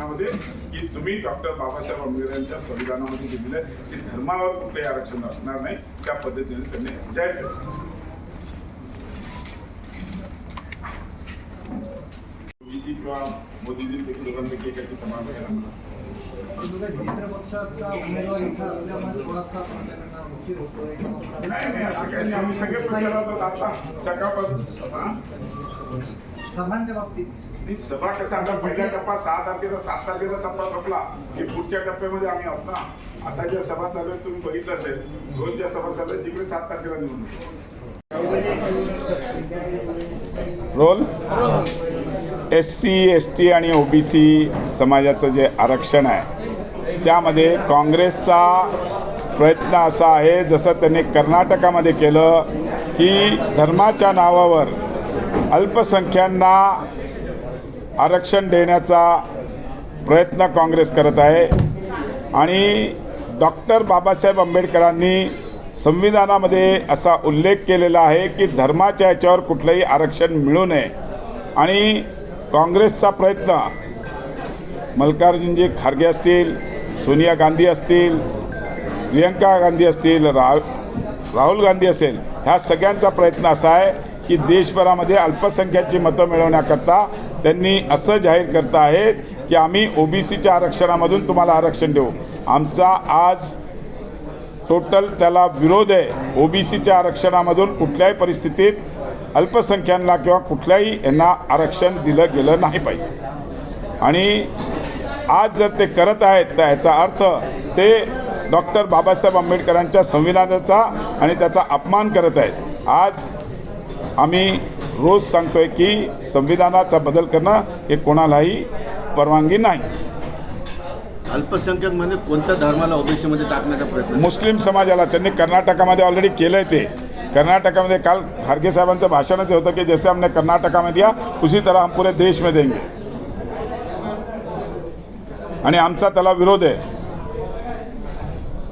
भाषणामध्ये की तुम्ही डॉक्टर बाबासाहेब आंबेडकरांच्या संविधानामध्ये दिलेलं आहे की धर्मावर कुठलंही आरक्षण असणार नाही त्या पद्धतीने त्यांनी जाहीर केलं. मोदीजी किंवा मोदीजींपैकी दोघांपैकी एकाची समान आहे मित्र पक्षाचा आम्ही सगळे प्रचारात आता. सकाळपासून. हा? सभांच्या बाबतीत. ही सभा कसं आता पहिला टप्पा सहा तारखेचा सात तारखेचा टप्पा संपला. की पुढच्या टप्प्यामध्ये आम्ही आहोत ना. आता ज्या सभा चालू आहेत तुम्ही बघितलं असेल दोन ज्या सभा चालू आहेत तिकडे सात तारखेला निवडणूक roll? S C S T आणि ओ बी सी समाजाचं जे आरक्षण आहे त्यामध्ये काँग्रेसचा प्रयत्न असा आहे जसं त्यांनी कर्नाटकामध्ये केलं की धर्माच्या नावावर अल्पसंख्यांना आरक्षण देण्याचा प्रयत्न काँग्रेस करत आहे. आणि डॉक्टर बाबासाहेब आंबेडकरांनी संविधानामध्ये असा उल्लेख केलेला आहे की धर्माच्या याच्यावर कुठलंही आरक्षण मिळू नये. आणि काँग्रेसचा प्रयत्न मल्लिकार्जुनजी खारगे असतील सोनिया गांधी असतील प्रियंका गांधी असतील रा राहुल गांधी असेल ह्या सगळ्यांचा प्रयत्न असा आहे की देशभरामध्ये अल्पसंख्याची मतं मिळवण्याकरता त्यांनी असं जाहीर करत आहेत की आम्ही ओ बी सीच्या आरक्षणामधून तुम्हाला आरक्षण देऊ. आमचा आज टोटल त्याला विरोध आहे. ओ बी सीच्या आरक्षणामधून कुठल्याही परिस्थितीत अल्पसंख्यांना किंवा कुठल्याही यांना आरक्षण दिलं गेलं नाही पाहिजे. आणि आज जर ते करत आहेत तर याचा अर्थ ते डॉक्टर बाबासाहेब आंबेडकरांच्या संविधानाचा आणि त्याचा अपमान करत आहेत. आज आम्ही रोज सांगतोय की संविधानाचा बदल करणं हे कोणालाही परवानगी नाही. अल्पसंख्याक म्हणजे कोणत्या धर्माला ओबीसी मध्ये टाकण्याचा प्रयत्न? मुस्लिम समाजाला त्यांनी कर्नाटकामध्ये ऑलरेडी केलं आहे ते. कर्नाटकामध्ये काल खारगे साहेबांचं भाषणच होतं की जैसे हमने कर्नाटका में दिया उसी तरह हम पूरे देश में देंगे. आणि आमचा त्याला विरोध आहे.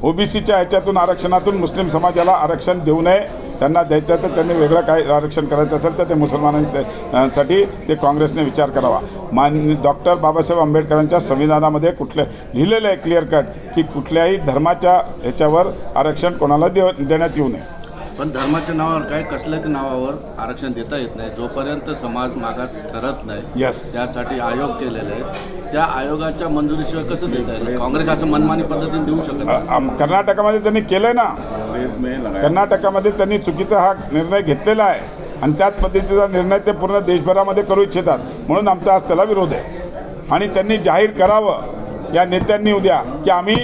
ओबीसीच्या ह्याच्यातून आरक्षणातून मुस्लिम समाजाला आरक्षण देऊ नये त्यांना द्यायचं तर त्यांनी वेगळं काय आरक्षण करायचं असेल तर ते मुसलमानांसाठी ते काँग्रेसने विचार करावा. मान डॉक्टर बाबासाहेब आंबेडकरांच्या संविधानामध्ये कुठले लिहिलेलं आहे क्लिअर कट की कुठल्याही धर्माच्या ह्याच्यावर आरक्षण कोणाला देव देण्यात येऊ नये. पण धर्माच्या नावावर काय कसल्याच नावावर आरक्षण देता येत नाही. जोपर्यंत समाज मागास ठरत नाही Yes. त्यासाठी आयोग केलेले आहेत. त्या आयोगाच्या मंजुरीशिवाय कसं देता येईल? काँग्रेस असं मनमानी पद्धतीने देऊ शकत नाही. अ- आम- कर्नाटकामध्ये त्यांनी केलं ना? कर्नाटकामध्ये त्यांनी चुकीचा हा निर्णय घेतलेला आहे. आणि त्याच पद्धतीचा निर्णय ते पूर्ण देशभरामध्ये करू इच्छितात. म्हणून आमचा आज त्याला विरोध आहे. आणि त्यांनी जाहीर करावं. या नेत्यांनी उद्या की आम्ही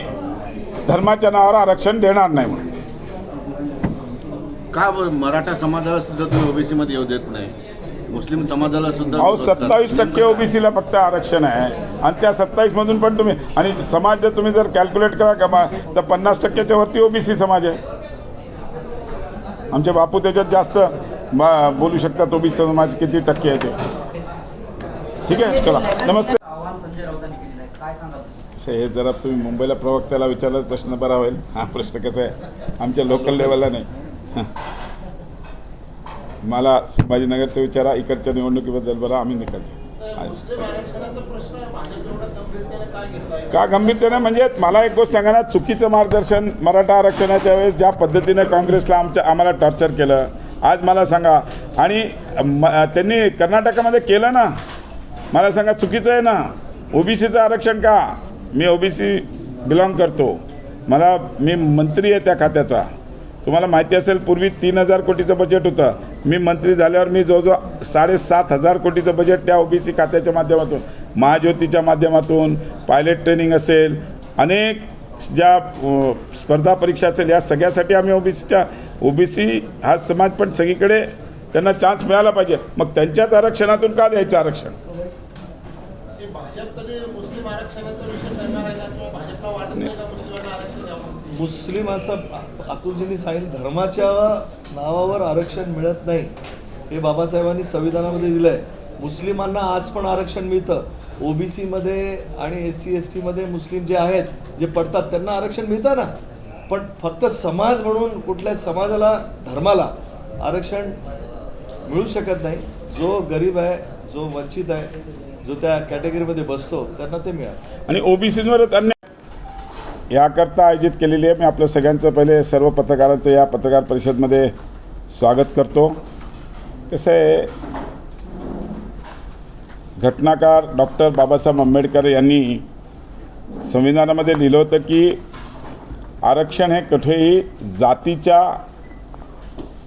धर्माच्या नावावर आरक्षण देणार नाही म्हणून. का बरं? मराठा समाजाला सुद्धा तुम्ही ओबीसी मध्ये येऊ देत नाही. मुस्लिम समाजाला सुद्धा अहो. सत्तावीस टक्के ओबीसीला फक्त आरक्षण आहे. आणि त्या सत्तावीसमधून पण तुम्ही आणि समाज जर तुम्ही जर कॅल्क्युलेट करा का तर पन्नास टक्क्याच्या वरती ओबीसी समाज आहे. आमचे बापू त्याच्यात जास्त बोलू शकतात ओबीसी समाज किती टक्के आहे ते. ठीक आहे? चला. नमस्ते. आव्हान संजय राऊतांनी केलेलं आहे. काय सांगाल? असं हे जरा तुम्ही मुंबईला प्रवक्त्याला विचारलाच प्रश्न बरा होईल. हा प्रश्न कसा आहे? आमच्या लोकल लेवलला नाही. हं. मला संभाजीनगरचं विचारा इकडच्या निवडणुकीबद्दल बरा आम्ही निकाल का गंभीरतेने? म्हणजे मला एक गोष्ट सांगा ना चुकीचं मार्गदर्शन मराठा आरक्षणाच्या वेळेस ज्या पद्धतीने काँग्रेसला आमच्या आम्हाला टॉर्चर केलं आज मला सांगा. आणि म त्यांनी कर्नाटकामध्ये केलं ना मला सांगा चुकीचं आहे ना? ओबीसीचं आरक्षण का? मी ओबीसी बिलॉंग करतो. मला मी मंत्री आहे त्या खात्याचा. तुम्हाला माहिती असेल पूर्वी तीन हजार कोटीचं बजेट होतं. मी मंत्री झाल्यावर मी जवळजवळ साडेसात हजार कोटीचं बजेट त्या ओबीसी खात्याच्या माध्यमातून महाज्योतीच्या माध्यमातून पायलट ट्रेनिंग असेल अनेक ज्या स्पर्धा परीक्षा असेल या सगळ्यासाठी आम्ही ओबीसीच्या ओबीसी हा समाज पण सगळीकडे त्यांना चान्स मिळाला पाहिजे. मग त्यांच्याच आरक्षणातून का द्यायचं आरक्षण हे भाजप कधी मुस्लिम आरक्षणाचा विषय करणार आहे का किंवा भाजपला वाटत नाही का मुस्लिमांना आरक्षण द्यावं मुस्लिमाचा अतुलजींनी सांगितलं धर्माच्या नावावर आरक्षण मिळत नाही हे बाबासाहेबांनी संविधानामध्ये दिलं आहे मुस्लिमांना आज पण आरक्षण मिळतं. ओबीसीमध्ये आणि एस सी एस टीमध्ये मुस्लिम जे आहेत जे पडतात त्यांना आरक्षण मिळतं ना. पण फक्त समाज म्हणून कुठल्या समाजाला धर्माला आरक्षण मिळू शकत नाही. जो गरीब आहे जो वंचित आहे जो त्या कॅटेगरीमध्ये बसतो त्यांना ते मिळालं आणि ओबीसीवरच अन्याय याकरता आयोजित केलेली आहे. मी आपलं सगळ्यांचं पहिले सर्व पत्रकारांचं या पत्रकार परिषदमध्ये स्वागत करतो. कसं आहे घटनाकार डॉक्टर बाबासाहेब आंबेडकर यांनी संविधानामध्ये लिहिलं होतं की आरक्षण हे कुठेही जातीच्या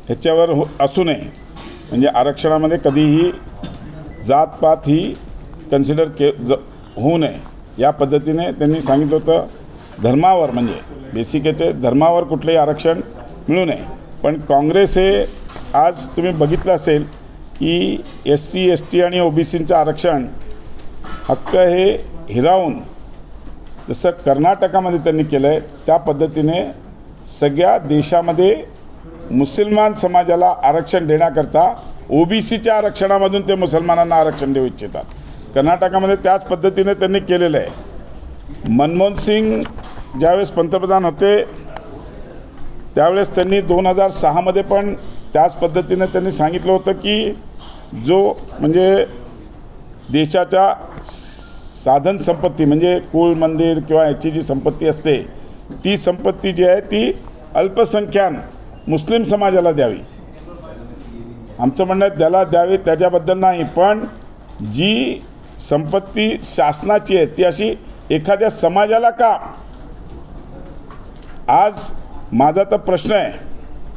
ह्याच्यावर हो असू नये. म्हणजे आरक्षणामध्ये कधीही जातपात ही कन्सिडर के ज होऊ नये. या पद्धतीने त्यांनी सांगितलं होतं धर्मावर म्हणजे बेसिक याचे धर्मावर कुठलंही आरक्षण मिळू नये. पण काँग्रेस हे आज तुम्ही बघितलं असेल की एस सी एस टी आणि ओ बी सींचं आरक्षण हक्क हे हिरावून जसं कर्नाटकामध्ये त्यांनी केलं आहे त्या पद्धतीने सगळ्या देशामध्ये मुसलमान समाजाला आरक्षण देण्याकरता ओ बी सीच्या आरक्षणामधून ते मुसलमानांना आरक्षण देऊ इच्छितात. कर्नाटकामध्ये त्याच पद्धतीने त्यांनी केलेलं आहे. मनमोहन सिंग ज्यावेळेस पंतप्रधान होते त्यावेळेस त्यांनी दोन हजार सहामध्ये पण त्याच पद्धतीनं त्यांनी सांगितलं होतं की जो म्हणजे देशाच्या साधन संपत्ती म्हणजे कुळ मंदिर किंवा याची जी संपत्ती असते ती संपत्ती जी आहे ती अल्पसंख्यान मुस्लिम समाजाला द्यावी. आमचं म्हणणं आहे त्याला द्यावी त्याच्याबद्दल नाही पण जी संपत्ती शासनाची आहे ती अशी एखाद्या समाजाला का आज माझा तर प्रश्न आहे.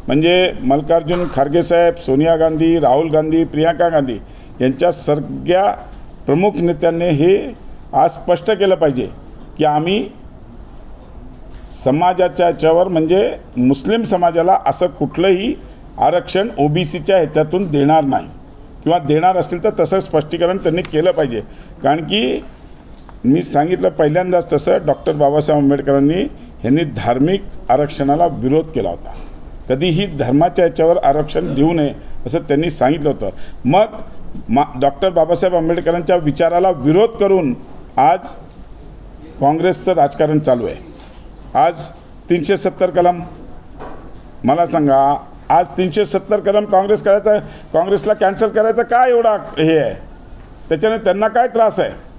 म्हणजे मल्लिकार्जुन खरगे साहेब सोनिया गांधी राहुल गांधी प्रियांका गांधी यांच्या सगळ्या प्रमुख नेत्यांनी हे आज स्पष्ट केलं पाहिजे की आम्ही समाजाच्या याच्यावर म्हणजे मुस्लिम समाजाला असं कुठलंही आरक्षण ओ बी सीच्या ह्याच्यातून देणार नाही. किंवा देणार असतील तर तसं स्पष्टीकरण त्यांनी केलं पाहिजे. कारण की मी सांगितलं पहिल्यांदाच तसं डॉक्टर बाबासाहेब आंबेडकरांनी यांनी धार्मिक आरक्षणाला विरोध केला होता. कधीही धर्माच्या याच्यावर आरक्षण देऊ नये असं त्यांनी सांगितलं होतं. मग मा डॉक्टर बाबासाहेब आंबेडकरांच्या विचाराला विरोध करून आज काँग्रेसचं राजकारण चालू आहे. आज तीनशे सत्तर कलम. मला सांगा आज तीनशे सत्तर कलम काँग्रेस करायचं काँग्रेसला कॅन्सल करायचं काय एवढा हे आहे? त्याच्याने त्यांना काय त्रास आहे?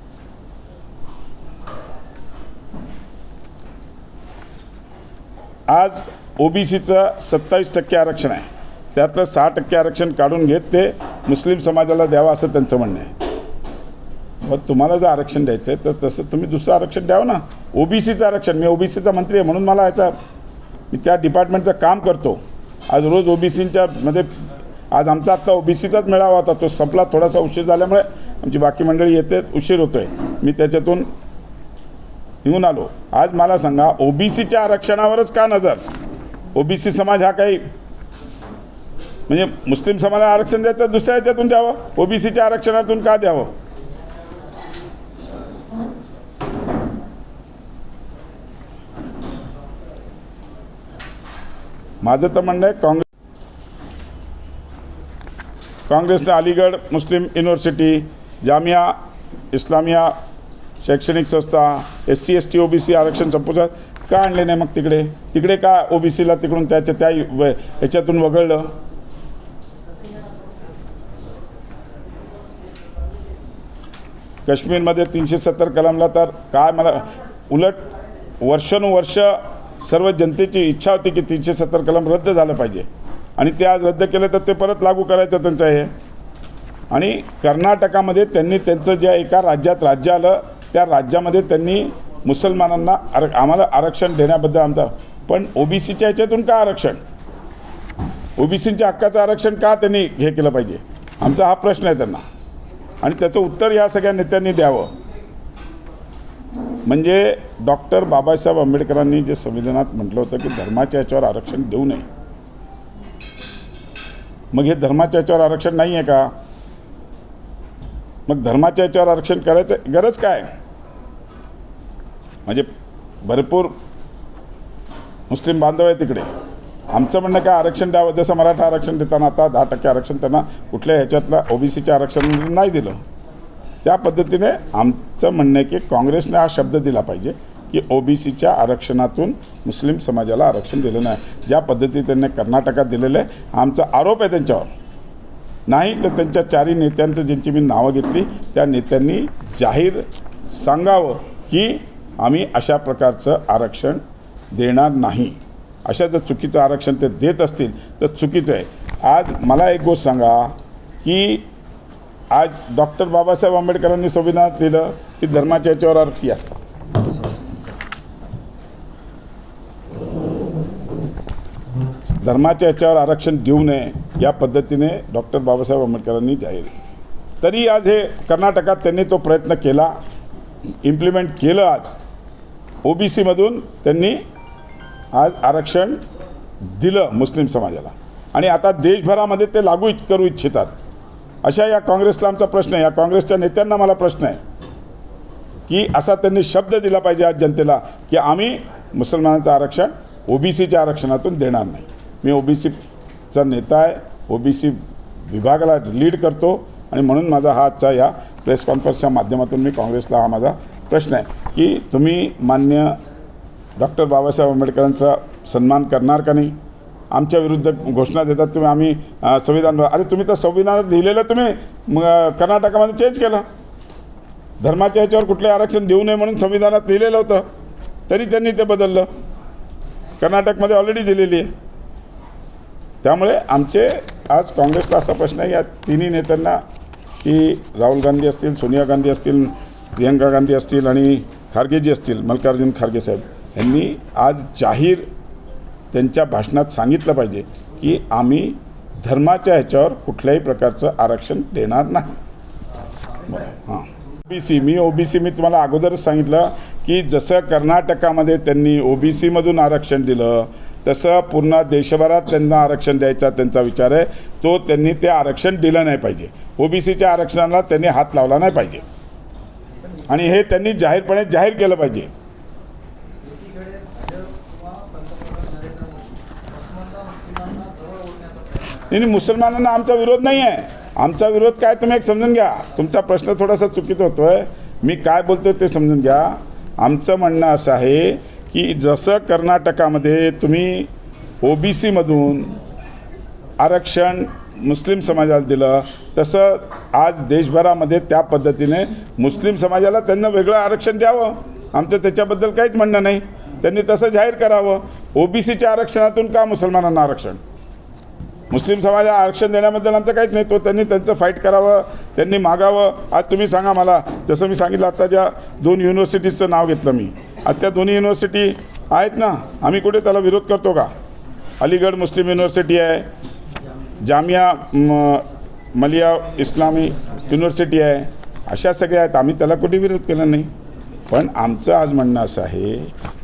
आज ओ बी सीचं सत्तावीस टक्के आरक्षण आहे. त्यातलं सहा टक्के आरक्षण काढून घेत ते मुस्लिम समाजाला द्यावं असं त्यांचं म्हणणं आहे. मग तुम्हाला जर आरक्षण द्यायचं आहे तर तसं तुम्ही दुसरं आरक्षण द्यावं ना. ओ बी सीचं आरक्षण मी ओ बी सीचा मंत्री आहे म्हणून मला याचा मी त्या डिपार्टमेंटचं काम करतो. आज रोज ओ बी सीच्या मध्ये आज आमचा आत्ता ओ बी सीचाच मेळावा होता तो संपला. थोडासा उशीर झाल्यामुळे आमची बाकी मंडळी येते उशीर होतो आहे मी त्याच्यातून निघून आलो. आज मला सांगा ओ बी आरक्षणावरच का नजर? ओ बी सी समाज हा काही म्हणजे मुस्लिम समाजाला आरक्षण द्यायचं दुसऱ्या याच्यातून द्यावं? ओबीसीच्या आरक्षणातून का द्यावं? माझं तर म्हणणं आहे काँग्रेस काँग्रेसनं अलीगड मुस्लिम युनिव्हर्सिटी जामिया इस्लामिया शैक्षणिक संस्था S C S T O B C आरक्षण संपुष्टात. का आणले नाही मग तिकडे? तिकडे का ओ बी सीला तिकडून त्याच्या त्या व- याच्यातून वगळलं? काश्मीरमध्ये तीनशे सत्तर कलमला तर काय मला उलट वर्षानुवर्ष सर्व जनतेची इच्छा होती की तीनशे सत्तर कलम रद्द झालं पाहिजे. आणि ते आज रद्द केलं तर ते परत लागू करायचं त्यांचं हे. आणि कर्नाटकामध्ये त्यांनी त्यांचं ज्या एका राज्यात राज्य आलं त्या राज्यामध्ये त्यांनी मुसलमानांना आर आम्हाला आरक्षण देण्याबद्दल आमचा पण ओ बी सीच्या ह्याच्यातून का आरक्षण? ओ बी सीच्या हक्काचं आरक्षण का त्यांनी हे केलं पाहिजे? आमचा हा प्रश्न आहे त्यांना. आणि त्याचं उत्तर या सगळ्या नेत्यांनी द्यावं. म्हणजे डॉक्टर बाबासाहेब आंबेडकरांनी जे संविधानात म्हटलं होतं की धर्माच्या याच्यावर आरक्षण देऊ नये. मग हे धर्माच्या याच्यावर आरक्षण नाही आहे का? मग धर्माच्या याच्यावर आरक्षण करायचं गरज काय? म्हणजे भरपूर मुस्लिम बांधव आहे तिकडे. आमचं म्हणणं काय आरक्षण द्यावं. जसं मराठा आरक्षण देताना आता दहा टक्के आरक्षण त्यांना कुठल्या ह्याच्यातला ओ बी सीच्या आरक्षण नाही दिलं. त्या पद्धतीने आमचं म्हणणं आहे की काँग्रेसने हा शब्द दिला पाहिजे की ओ बी सीच्या आरक्षणातून मुस्लिम समाजाला आरक्षण दिलं नाही. ज्या पद्धतीने त्यांनी कर्नाटकात दिलेलं आहे आमचा आरोप आहे त्यांच्यावर. नाही तर त्यांच्या चारही नेत्यांचं ज्यांची मी नावं घेतली त्या नेत्यांनी जाहीर सांगावं की आम्ही अशा प्रकारचं आरक्षण देणार नाही. अशा जर चुकीचं आरक्षण ते देत असतील तर चुकीचं आहे. आज मला एक गोष्ट सांगा की आज डॉक्टर बाबासाहेब आंबेडकरांनी संविधानात दिलं की धर्माच्या याच्यावर आरक्षण असतं धर्माच्या याच्यावर आरक्षण देऊ नये या पद्धतीने डॉक्टर बाबासाहेब आंबेडकरांनी जाहीर तरी आज हे कर्नाटकात त्यांनी तो प्रयत्न केला इम्प्लिमेंट केलं आज. ओ बी सीमधून त्यांनी आज आरक्षण दिलं मुस्लिम समाजाला. आणि आता देशभरामध्ये ते लागू इच करू इच्छितात. अशा या काँग्रेसला आमचा प्रश्न आहे. या काँग्रेसच्या नेत्यांना मला प्रश्न आहे. की असा त्यांनी शब्द दिला पाहिजे आज जनतेला की आम्ही मुसलमानांचं आरक्षण ओ बी सीच्या आरक्षणातून देणार नाही. मी ओ बी सीचा नेता आहे. ओ बी सी विभागाला लीड करतो. आणि म्हणून माझा हा आजचा या प्रेस कॉन्फरन्सच्या माध्यमातून मी काँग्रेसला हा माझा प्रश्न आहे की तुम्ही मान्य डॉक्टर बाबासाहेब आंबेडकरांचा सन्मान करणार का नाही? आमच्या विरुद्ध घोषणा देतात तुम्ही आम्ही संविधान अरे तुम्ही तर संविधानात लिहिलेलं तुम्ही मग कर्नाटकामध्ये चेंज केलं. धर्माच्या ह्याच्यावर कुठले आरक्षण देऊ नये म्हणून संविधानात लिहिलेलं होतं तरी त्यांनी ते बदललं. कर्नाटकमध्ये ऑलरेडी दिलेली आहे. त्यामुळे आमचे आज काँग्रेसला असा प्रश्न आहे या तिन्ही नेत्यांना की राहुल गांधी असतील सोनिया गांधी असतील प्रियंका गांधी असतील आणि खारगेजी असतील मल्लिकार्जुन खारगे साहेब यांनी आज जाहीर त्यांच्या भाषणात सांगितलं पाहिजे की आम्ही धर्माच्या ह्याच्यावर कुठल्याही प्रकारचं आरक्षण देणार नाही. हां. बी सी मी ओ बी सी मी तुम्हाला अगोदरच सांगितलं की जसं कर्नाटकामध्ये त्यांनी ओ बी सीमधून आरक्षण दिलं तसं पूर्ण देशभरात त्यांना आरक्षण द्यायचा त्यांचा विचार आहे. तो त्यांनी ते आरक्षण दिलं नाही पाहिजे. ओ बी सीच्या आरक्षणाला त्यांनी हात लावला नाही पाहिजे. आणि हे त्यांनी जाहीरपणे जाहीर केलं पाहिजे. नाही मुसलमानांना आमचा विरोध नाही आहे. आमचा विरोध काय तुम्ही एक समजून घ्या. तुमचा प्रश्न थोडासा चुकीचा होतो आहे मी काय बोलतो ते समजून घ्या. आमचं म्हणणं असं आहे की जसं कर्नाटकामध्ये तुम्ही ओ बी सीमधून आरक्षण मुस्लिम समाजाला दिलं तसं आज देशभरामध्ये त्या पद्धतीने मुस्लिम समाजाला त्यांना वेगळं आरक्षण द्यावं. आमचं त्याच्याबद्दल काहीच म्हणणं नाही. त्यांनी तसं जाहीर करावं. ओ बी सीच्या आरक्षणातून का मुसलमानांना आरक्षण? मुस्लिम समाजाला आरक्षण देण्याबद्दल आमचं काहीच नाही. तो त्यांनी त्यांचं फाईट करावं त्यांनी मागावं. आज तुम्ही सांगा मला जसं मी सांगितलं आता ज्या दोन युनिव्हर्सिटीजचं नाव घेतलं मी आज त्या दोन्ही युनिव्हर्सिटी आहेत ना? आम्ही कुठे त्याला विरोध करतो का? अलीगड मुस्लिम युनिव्हर्सिटी आहे जामिया म, मलिया इस्लामी युनिव्हर्सिटी आहे. अशा सगळ्या आहेत. आम्ही त्याला कुठे विरोध केला नाही. पण आमचं आज म्हणणं असं आहे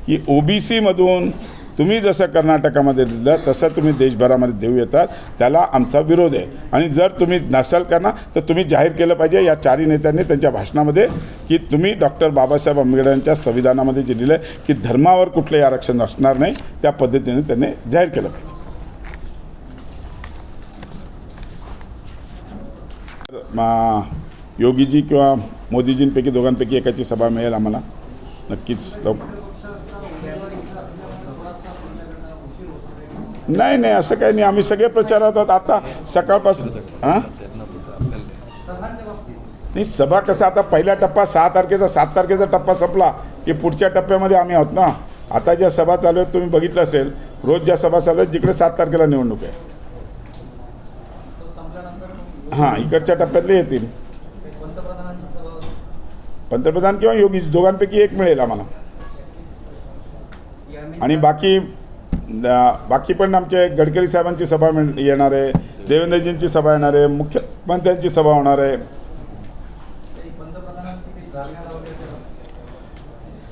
की ओ बी सीमधून तुम्ही जसं कर्नाटकामध्ये दिलं तसं तुम्ही देशभरामध्ये देऊ येतात. त्याला आमचा विरोध आहे. आणि जर तुम्ही नसाल करणार तर तुम्ही जाहीर केलं पाहिजे या चारही नेत्यांनी त्यांच्या भाषणामध्ये की तुम्ही डॉक्टर बाबासाहेब आंबेडकरांच्या संविधानामध्ये जे लिहिलं आहे की धर्मावर कुठलंही आरक्षण असणार नाही त्या पद्धतीने त्यांनी जाहीर केलं पाहिजे. मा- योगीजी किंवा मोदीजींपैकी दोघांपैकी एकाची सभा मिळेल आम्हाला. नक्कीच नाही नाही असं काही नाही. आम्ही सगळे प्रचारात आहोत. आता सकाळपासून हां नाही सभा कसं आता पहिला टप्पा सहा तारखेचा सात तारखेचा टप्पा संपला की पुढच्या टप्प्यामध्ये आम्ही आहोत ना? आता ज्या सभा चालू आहेत तुम्ही बघितलं असेल रोज ज्या सभा चालू आहेत जिकडे सात तारखेला निवडणूक आहे. हां इकडच्या टप्प्यातले येतील. पंतप्रधान किंवा योगी दोघांपैकी एक मिळेल आम्हाला. आणि बाकी बाकी पण आमचे गडकरी साहेबांची सभा मिळ येणार आहे देवेंद्रजींची सभा येणार आहे मुख्यमंत्र्यांची सभा होणार आहे.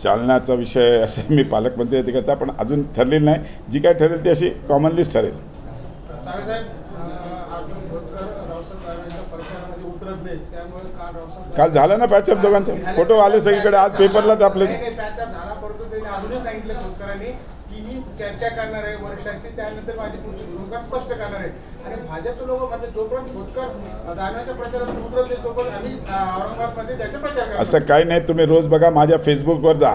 चालण्याचा विषय असे मी पालकमंत्री तिकडचा पण अजून ठरलेली नाही. जी काय ठरेल ती अशी कॉमनलीच ठरेल साहेब अर्जुन खोतकर रावसाहेब साहेबांच्या प्रचारामध्ये उतरत नाही त्यामुळे काल झालं ना पॅचअप दोघांचं? फोटो आले सगळीकडे आज पेपरला टापले नाही, नाही, पॅचअप झाला परंतु त्यांनी अजूनही सांगितलं खोतकरांनी की मी चर्चा करणार आहे वरिष्ठांशी त्यानंतर माझी पुढची भूमिका स्पष्ट करणार आहे. आणि भाजपचे लोक म्हणजे जोपर्यंत खोतकर दानव्याच्या प्रचारात उतरत नाही तोपर्यंत आम्ही अं, औरंगाबादमध्ये त्याचा प्रचार करणार असं काही नाही तुम्ही रोज बघा माझ्या फेसबुकवर जा.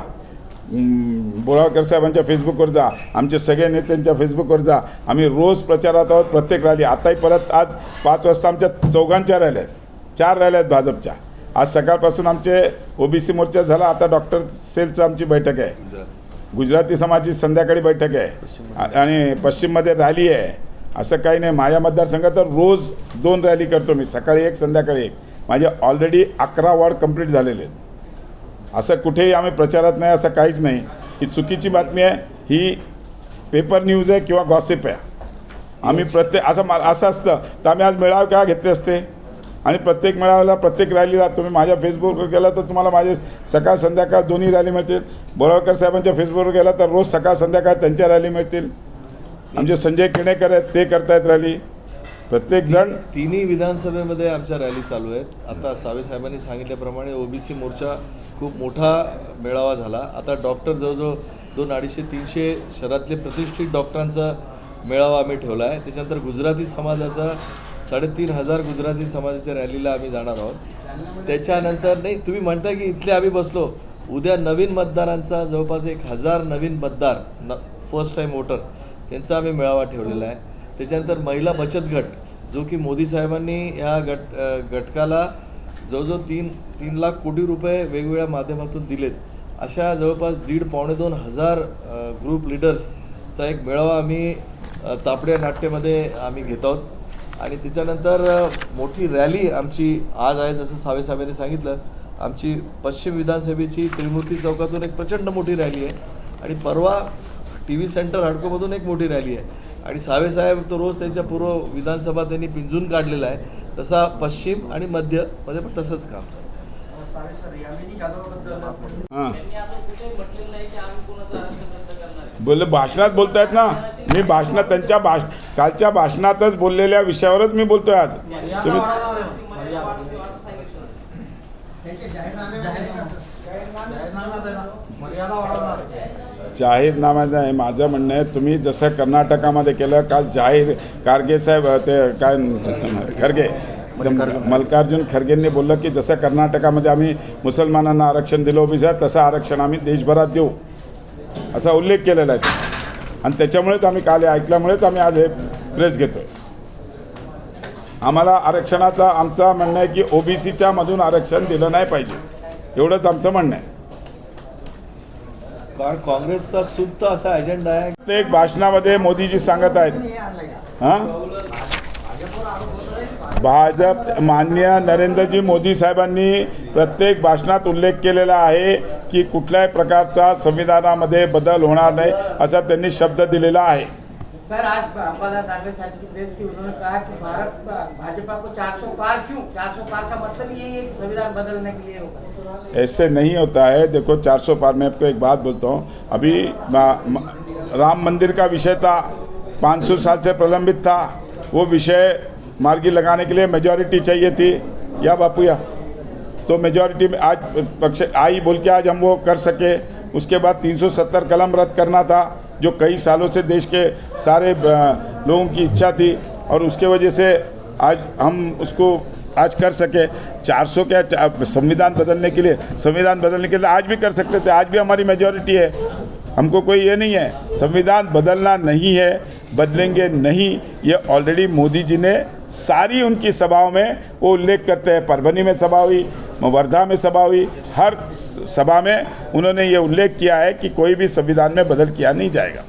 बोराळकर साहेबांच्या फेसबुकवर जा. आमचे सगळे नेत्यांच्या फेसबुकवर जा. आम्ही रोज प्रचारात आहोत प्रत्येक रॅली आताही परत आज पाच वाजता आमच्या चौघांच्या रॅल्या आहेत. चार रॅल्या आहेत भाजपच्या. आज सकाळपासून आमचे ओबीसी मोर्चा झाला आता डॉक्टर सेलचं आमची बैठक आहे. गुजराती समाजाची संध्याकाळी बैठक आहे. आणि पश्चिममध्ये रॅली आहे. असं काही नाही माझ्या मतदारसंघात तर रोज दोन रॅली करतो मी सकाळी एक संध्याकाळी एक. माझे ऑलरेडी अकरा वॉर्ड कंप्लीट झालेले आहेत. असं कुठेही आम्ही प्रचारात नाही असं काहीच नाही. ही चुकीची बातमी आहे ही पेपर न्यूज आहे किंवा गॉसिप आहे. आम्ही प्रत्येक असं मा असं असतं. तर आम्ही आज मेळावे का घेतले असते? आणि प्रत्येक मेळाव्याला प्रत्येक रॅलीला तुम्ही माझ्या फेसबुकवर गेला तर तुम्हाला माझे सकाळ संध्याकाळ दोन्ही रॅली मिळतील. बोरावकर साहेबांच्या फेसबुकवर गेला तर रोज सकाळ संध्याकाळ त्यांच्या रॅली मिळतील. आमचे संजय किणेकर आहेत ते करतायत रॅली. प्रत्येकजण तिन्ही विधानसभेमध्ये आमच्या रॅली चालू आहेत. आता सावे साहेबांनी सांगितल्याप्रमाणे ओबीसी मोर्चा खूप मोठा मेळावा झाला. आता डॉक्टर जवळजवळ दोन अडीचशे तीनशे शहरातले प्रतिष्ठित डॉक्टरांचा मेळावा आम्ही ठेवला आहे. त्याच्यानंतर गुजराती समाजाचा साडेतीन हजार गुजराती समाजाच्या रॅलीला आम्ही जाणार आहोत. त्याच्यानंतर नाही तुम्ही म्हणताय की इथले आम्ही बसलो. उद्या नवीन मतदारांचा जवळपास एक हजार नवीन मतदार न फर्स्ट टाईम वोटर त्यांचा आम्ही मेळावा ठेवलेला आहे. त्याच्यानंतर महिला बचत गट जो की मोदी साहेबांनी ह्या गट घटकाला गटकाला जवळजवळ तीन तीन लाख कोटी रुपये वेगवेगळ्या माध्यमातून दिलेत. अशा जवळपास दीड पावणे दोन हजार ग्रुप लिडर्सचा एक मेळावा आम्ही तापड्या नाट्यमध्ये आम्ही घेत आहोत. आणि त्याच्यानंतर मोठी रॅली आमची आज आहे जसं सावे साहेबांनी सांगितलं आमची पश्चिम विधानसभेची त्रिमूर्ती चौकातून एक प्रचंड मोठी रॅली आहे आणि परवा टी व्ही सेंटर हडकोमधून एक मोठी रॅली आहे. आणि सावे साहेब तो रोज त्यांच्या पूर्व विधानसभा त्यांनी पिंजून काढलेला आहे. तसा पश्चिम आणि मध्यमध्ये पण तसंच काम चालू आहे. सावे सर यामिनी जाधवबद्दल हां त्यांनी असं कुठेही म्हटलेलं नाही की आम्ही कोणाचं आरक्षण रद्द करणार आहे. बोलले भाषणात बोलतायत ना. मी भाषणात त्यांच्या भाष कालच्या भाषणातच बोललेल्या विषयावरच मी बोलतोय आज. तुम्ही जाहीरनामे आहे माझं म्हणणं आहे तुम्ही जसं कर्नाटकामध्ये केलं काल जाहीर खारगे साहेब ते काय खरगे मल्कार्जुन खरगेंनी बोललं की जसं कर्नाटकामध्ये आम्ही मुसलमानांना आरक्षण दिलं ओबीसी तसं आरक्षण आम्ही देशभरात देऊ. असा उल्लेख केलेला आहे. आणि त्याच्यामुळेच आम्ही काल ऐकल्यामुळेच आम्ही आज हे प्रेस घेतोय. आम्हाला आरक्षणाचा आमचा म्हणणं आहे की ओबीसीच्या मधून आरक्षण दिलं नाही पाहिजे. एवढंच आमचं म्हणणं आहे. कारण काँग्रेसचा सुप्त असा अजेंडा आहे. प्रत्येक भाषणामध्ये मोदीजी सांगत आहेत. हे? भाजप मान्य नरेंद्रजी मोदी साहेबांनी प्रत्येक भाषणात उल्लेख के केलेला आहे की कुठल्याही प्रकारचा संविधानामध्ये बदल होणार नाही असा त्यांनी शब्द दिलेला आहे. सर आज अंबाला दानवे साहब की प्रेस थी उन्होंने कहा कि भारत भाजपा को 400 पार क्यों? 400 पार का मतलब यही है कि संविधान बदलने के लिए होगा। ऐसे नहीं होता है। देखो 400 पार मैं आपको एक बात बोलता हूँ। अभी राम मंदिर का विषय था 500 साल से प्रलंबित था। वो विषय मार्गी लगाने के लिए मेजॉरिटी चाहिए थी। या बापू या। तो मेजॉरिटी में आज पक्ष आई बोल के आज हम वो कर सके। उसके बाद 370 कलम रद्द करना था, जो कई सालों से देश के सारे लोगों की इच्छा थी। और उसके वजह से आज हम उसको आज कर सके। 400 क्या संविधान बदलने के लिए संविधान बदलने के लिए आज भी कर सकते थे। आज भी हमारी मेजोरिटी है। हमको कोई ये नहीं है। संविधान बदलना नहीं है। बदलेंगे नहीं। ये ऑलरेडी मोदी जी ने सारी उनकी सभाओं में वो उल्लेख करते हैं। परभनी में सभा हुई वर्धा में सभा हुई, हर सभा में उन्होंने ये उल्लेख किया है कि कोई भी संविधान में बदल किया नहीं जाएगा।